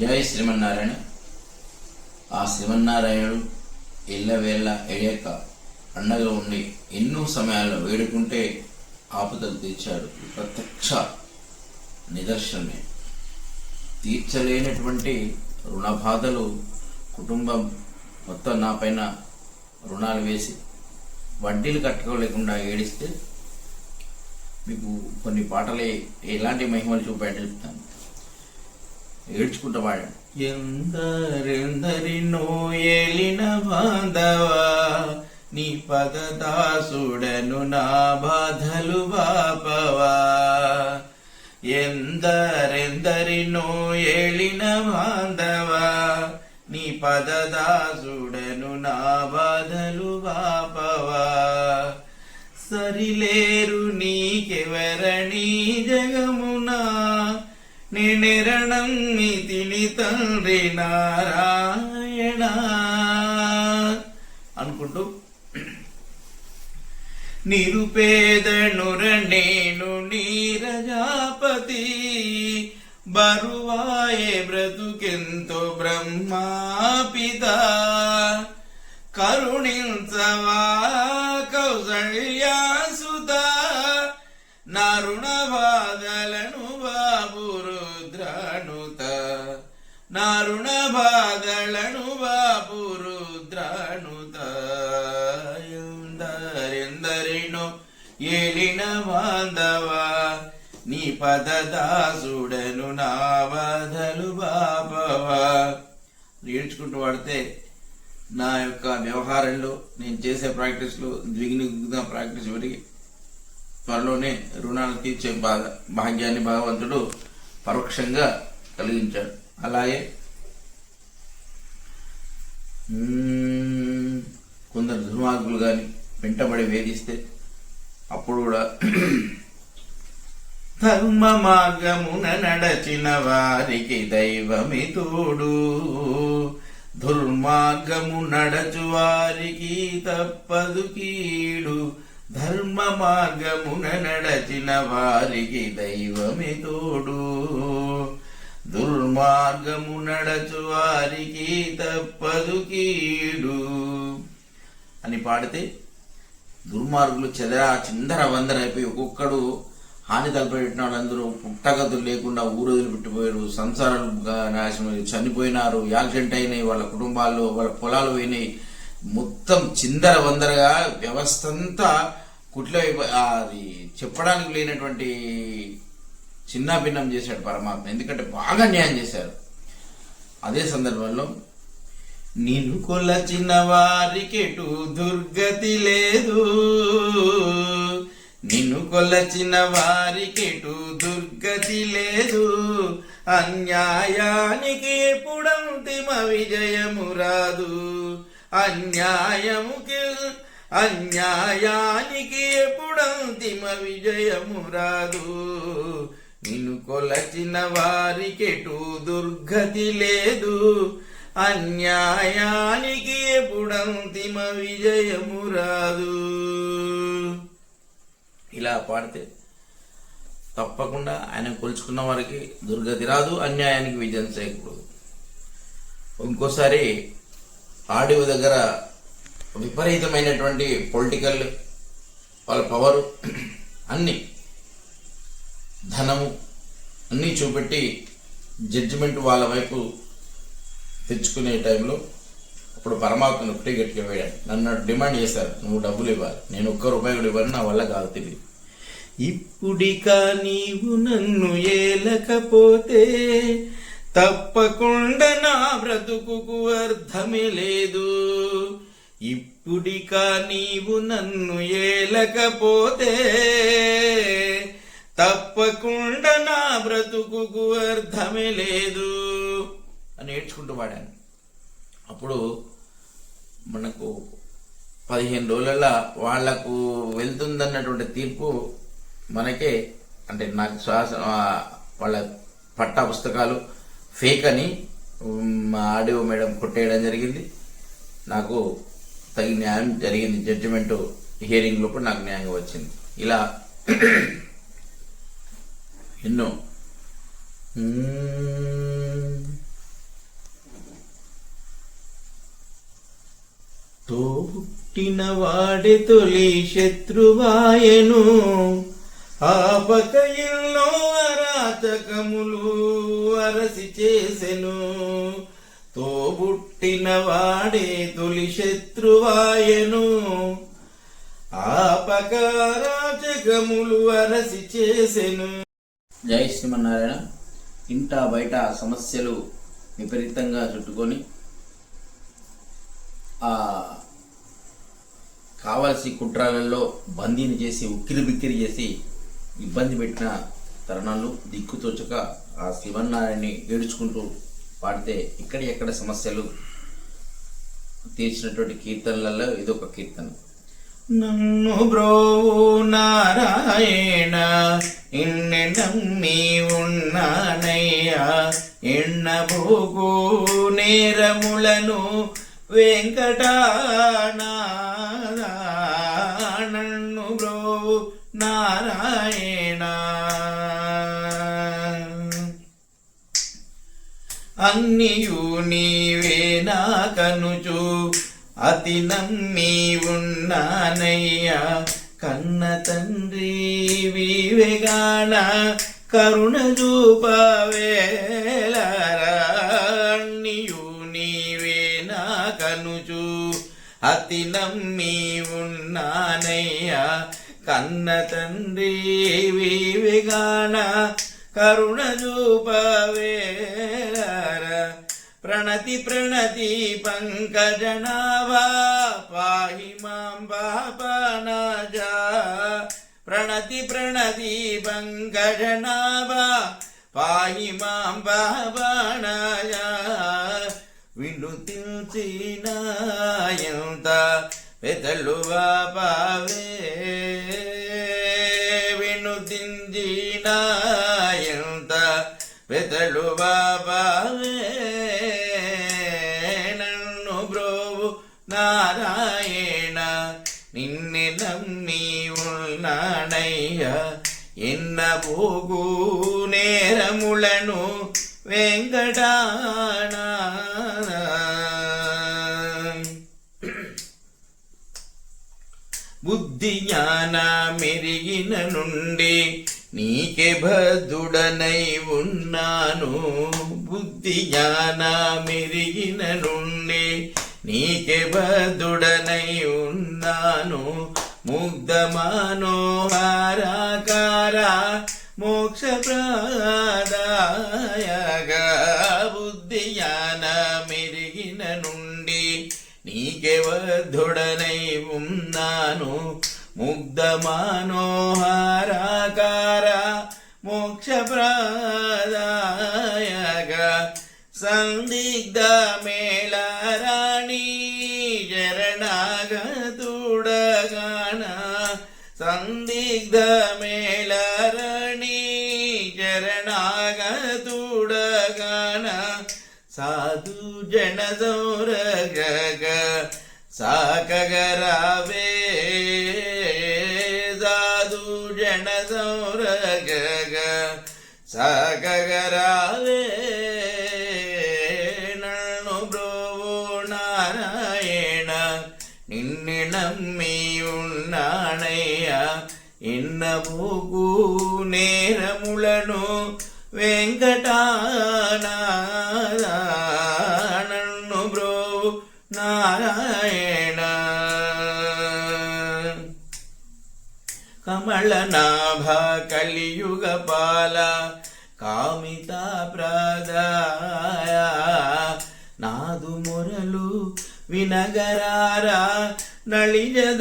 జై శ్రీమన్నారాయణ. ఆ శ్రీమన్నారాయణుడు ఇళ్ళవేళ్ళ ఎడేక అండగా ఉండి ఎన్నో సమయాల్లో వేడుకుంటే ఆపదలు తీర్చాడు. ప్రత్యక్ష నిదర్శనమే. తీర్చలేనటువంటి రుణ బాధలు కుటుంబం మొత్తం నా పైన రుణాలు వేసి వడ్డీలు కట్టుకోలేకుండా ఏడిస్తే మీకు కొన్ని పాటలే ఎలాంటి మహిమలు చూపాయని చెప్తాను. ఏడ్చుకుంటా వాడాడు ఎందరెందరినో ఏలిన బాంధవా నీ పదదాసుడను నా బాధలు బాపవా ఎందరెందరినో ఏలిన బాంధవా నీ పదదాసుడను నా బాధలు బాపవా సరిలేరు నీకెవరణీ జగము నేనెరణం తిని తండ్రి నారాయణ అనుకుంటూ. నిరుపేదనుర నేను నీరజాపతి బరువాయే బ్రతుకెంతో బ్రహ్మాపిత. కరుణించవా కౌసల్యా నరుణ బాధలను బాబు రుద్రాణుత ఎందరెందరినో ఏలిన బాంధవా నీ పదదాసుడను నా బాధలు బాబవా. ఏడ్చుకుంటూ వాడితే నా యొక్క వ్యవహారంలో నేను చేసే ప్రాక్టీస్లో ద్విగుణ ప్రాక్టీస్ పెరిగి త్వరలోనే రుణాలు తీర్చే బాధ భాగ్యాన్ని భగవంతుడు పరోక్షంగా కలిగించాడు. అలాగే కొందరు దుర్మార్గులు కానీ వెంటబడి వేధిస్తే అప్పుడు కూడా ధర్మ మార్గమున నడచిన వారికి దైవమి తోడు. దుర్మార్గము నడచు వారికి తప్పదు కీడు. ధర్మ మార్గమున నడచిన వారికి దైవమి తోడు. దుర్మార్గము నడచు వారికి తప్పదు కీడు. అని పాడితే దుర్మార్గులు చెదరా చిందర వందరైపోయి ఒక్కొక్కడు హాని తలపెట్టినాడు అందరూ పుట్టగతులు లేకుండా ఊరదులు వదిలిపెట్టిపోయారు సంసారాలు నాశనం చనిపోయినారు యాక్సిడెంట్ అయినాయి వాళ్ళ కుటుంబాల్లో వాళ్ళ పొలాలు పోయినాయి. మొత్తం చిందర వందరగా వ్యవస్థ అంతా కుట్ల అది చెప్పడానికి లేనటువంటి చిన్న భిన్నం చేశాడు పరమాత్మ. ఎందుకంటే బాగా న్యాయం చేశారు. అదే సందర్భంలో నిన్ను కొలచిన వారికెటు దుర్గతి లేదు. నిన్ను కొలచిన వారికెటు దుర్గతి లేదు. అన్యాయానికి ఎప్పుడంతిమ విజయము రాదు. అన్యాయముకి అన్యాయానికి ఎప్పుడంతిమ విజయము రాదు. నిన్ను కొలచిన వారికెటు దుర్గతి లేదు. అన్యాయానికి ఎప్పుడంతిమ విజయము రాదు. ఇలా పాడితే తప్పకుండా ఆయన కొలుచుకున్న వారికి దుర్గతి రాదు అన్యాయానికి విజయం చేయకూడదు. ఇంకోసారి ఆడియో దగ్గర విపరీతమైనటువంటి పొలిటికల్ వాళ్ళ పవర్ అన్నీ ధనము అన్నీ చూపెట్టి జడ్జిమెంట్ వాళ్ళ వైపు తెచ్చుకునే టైంలో అప్పుడు పరమాత్మను ఒకటే గట్టిగా వేయాడు నన్ను డిమాండ్ చేశారు. నువ్వు డబ్బులు ఇవ్వాలి. నేను ఒక్క రూపాయి కూడా ఇవ్వను. నా వల్ల కాదు తెలియదు. ఇప్పుడిక నీవు నన్ను ఏలకపోతే తప్పకుండా నా బ్రతుకు అర్థమే లేదు. ఇప్పుడిక నీవు నన్ను ఏలకపోతే తప్పకుండా నా బ్రతుకు అర్థమే లేదు అని నేర్చుకుంటూ పాడాను అప్పుడు మనకు పదిహేను రోజుల వాళ్ళకు వెళ్తుందన్నటువంటి తీర్పు మనకే అంటే నాకు శ్వాస వాళ్ళ పట్ట పుస్తకాలు ఫేక్ అని మా ఆడియో మేడం కొట్టేయడం జరిగింది. నాకు తగిన న్యాయం జరిగింది. జడ్జిమెంట్ హియరింగ్ లోపు నాకు న్యాయంగా వచ్చింది. ఇలా ఎన్నో. తోటిన వాడే తొలి శత్రువాయను ఆపక ఎన్నో అరాతకములు అరసి చేసెను. తోబుట్టిన వాడే తొలి శత్రువాయను ఆపక రాజకములు అరసి చేసెను. జై శ్రీమన్నారాయణ. ఇంట బయట సమస్యలు విపరీతంగా చుట్టుకొని ఆ కావలసి కుట్రాలలో బందీని చేసి ఉక్కిరి బిక్కిరి చేసి ఇబ్బంది పెట్టిన తరుణాలు దిక్కుతోచక ఆ శివన్నారాయణని ఏడుచుకుంటూ పాడితే ఇక్కడ ఎక్కడ సమస్యలు? తీర్చినటువంటి కీర్తనలలో ఇదొక కీర్తన. నన్ను బ్రోవు నారాయణ ఇన్ని నమ్మి ఉన్నానయ్యా. ఎన్నబోగు నేరములను వెంకటానన్ను బ్రోవు నారాయణ. అన్నియు నీవే నాకనుచు అతి నమ్మి ఉన్నానయ్యా. కన్న తండ్రి వివేగాన కరుణ చూపవేలరా నీవే నా కనుచు అతి నమ్మి ఉన్నానయ్యా. కన్న తండ్రి వివేగాన కరుణ చూపవేలరా ప్రణతి ప్రణతి పంకజనాభా పాహి మాం పాపనాజా ప్రణతి ప్రణతి పంకజనాభా పాహి మాం పాపనాజా వినుతించినాయంత పెదలు బాబావే వినుతించినాయంత పెదలు బాబావే బ్రోవు నారాయణ నిన్నే నమ్మి ఉన్నానయ్య ఎన్న పోగు నేరములను వెంకటాన. బుద్ధి జ్ఞాన మెరిగిన నుండి నీకే భద్రుడనై ఉన్నాను. బుద్ధి జ్ఞాన మెరిగిన నుండి నీకే బదుడనై ఉన్నాను. ముగ్ధ మనోహారాకార మోక్ష ప్రాదాయగా బుద్ధి జ్ఞాన మెరిగిన నుండి నీకే వధుడనై ఉన్నాను. ముగ్ధ మనోహారాకార మోక్ష ప్రాదాయగా సందిగ్ధ మేళరాణి സന്ദിഗ്ധമേലരണി ശരണാഗതൂടഗാന സാധു ജനസൗരഗ സാകരാവേ സാധു ജനസൗരഗ സാകരാവേ നണ്ണു ബ്രോവോ നാരായണ നിന്നിണം బ్రోవో నారాయణ నేరములను వెంకటానన్ను బ్రో నారాయణ. కమళనాభ కలియుగ పాల కామిత ప్రదాయ నాదు మొరలు వినగరారా నళిజదలయానేత్ర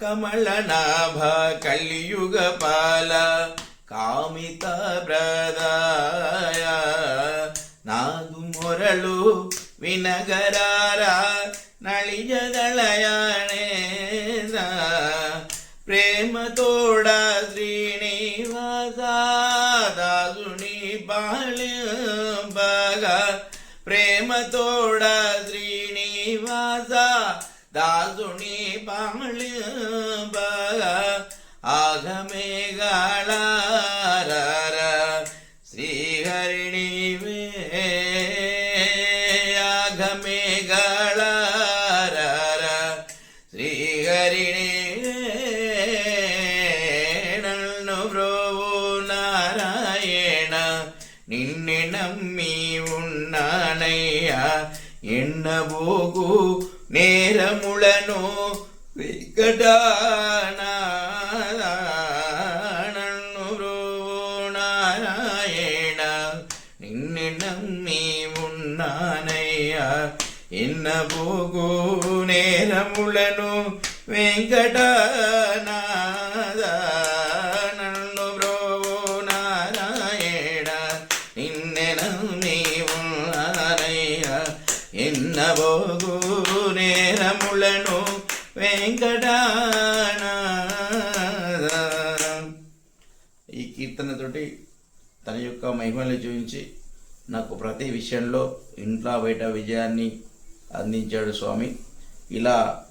కమళనాభ కలియుగ పాల కామిత ప్రదాయ నాదు మొరలు వినగరారా నళిజదళయాణేంద్ర ప్రేమతోడ శ్రీనివాస దాసుని బాగా ప్రేమతోడ శ్రీనివాస దాసుని పాళి ఆగమేగాళార శ్రీహరిణి ఆగమేగాళార శ్రీహరిణి నన్ను బ్రోవు నారాయణ నిన్నె నమ్మి ఉన్నానయ్యా ఎన్నబోగు నేరములను వికటానన్ను నారాయణ నిన్నే నమ్మి ఉన్నానయ్యా ఎన్నబోగు నేరములను వెంకటనాద నన్ను వెంకటనాద ఈ కీర్తనతోటి తన యొక్క మహిమలు చూపించి నాకు ప్రతి విషయంలో ఇంట్లో బయట విజయాన్ని అందించాడు స్వామి. ఇలా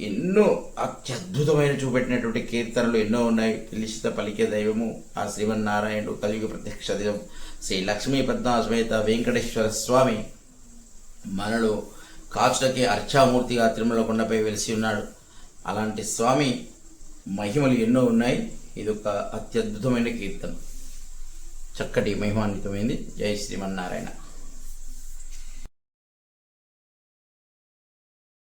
ఎన్నో అత్యద్భుతమైన చూపెట్టినటువంటి కీర్తనలు ఎన్నో ఉన్నాయి. పిలిచిత పలికే దైవము ఆ శ్రీమన్నారాయణుడు కలిగి ప్రత్యక్ష దైవం శ్రీ లక్ష్మీ పద్మాసమేత వెంకటేశ్వర స్వామి మనలో కాచుటకి అర్చామూర్తిగా తిరుమల కొండపై వెలిసి ఉన్నాడు. అలాంటి స్వామి మహిమలు ఎన్నో ఉన్నాయి. ఇది ఒక అత్యద్భుతమైన కీర్తన. చక్కటి మహిమాన్వితమైంది. జై శ్రీమన్నారాయణ.